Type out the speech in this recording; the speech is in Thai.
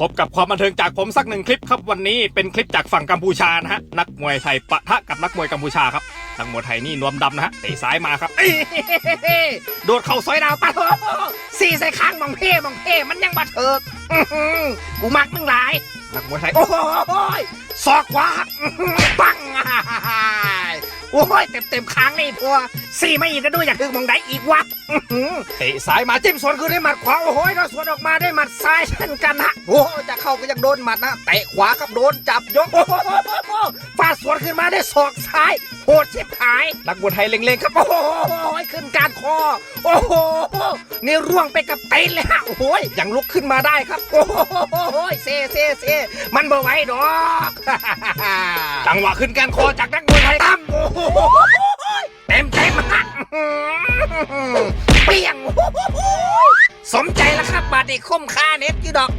พบกับความบันเทิงจากผมสักหนึ่งคลิปครับวันนี้เป็นคลิปจากฝั่งกัมพูชานะฮะนักมวยไทยปะทะกับนักมวยกัมพูชาครับนักมวยไทยนี่นวมดำนะฮะเตะซ้ายมาครับโดดเข่าซอยดาวปะโถสี่ใส่ค้างมองเพ่มองเพ่มันยังบาดเถิกอื้อหือกูมักมึงหลายนักมวยไทยโอ้โหศอกขวาอื้อหือปัง โอ้ยเต็มเต็มๆค้างนี่พัวสี่ไม่อีกก็ดูอยากถึงมองไหนอีกวะเตะซ้ายมาจิ้มสวนคือได้หมัดขวาโอ้โหเราสวนออกมาได้หมัดซ้ายเช่นกันฮะโอ้จะเข้าก็ยังโดนหมัดนะเตะขวากับโดนจับยกโอ้โหฟาดสวนขึ้นมาได้ศอกซ้ายโหดชิบหายนักบวชไทยเล็งๆครับโอ้โหขึ้นการคอ โอ้โหนี่ร่วงไปกับเต็นเลยฮะโอ้โหยังลุกขึ้นมาได้ครับ โอ้โหเซเซเซมันบ่ไหวดอกจังหวะขึ้นการคอจากนักบวชไทย เปรี้ยง สมใจแล้วครับบาดนีคมค่าเน็ตยี่ดอก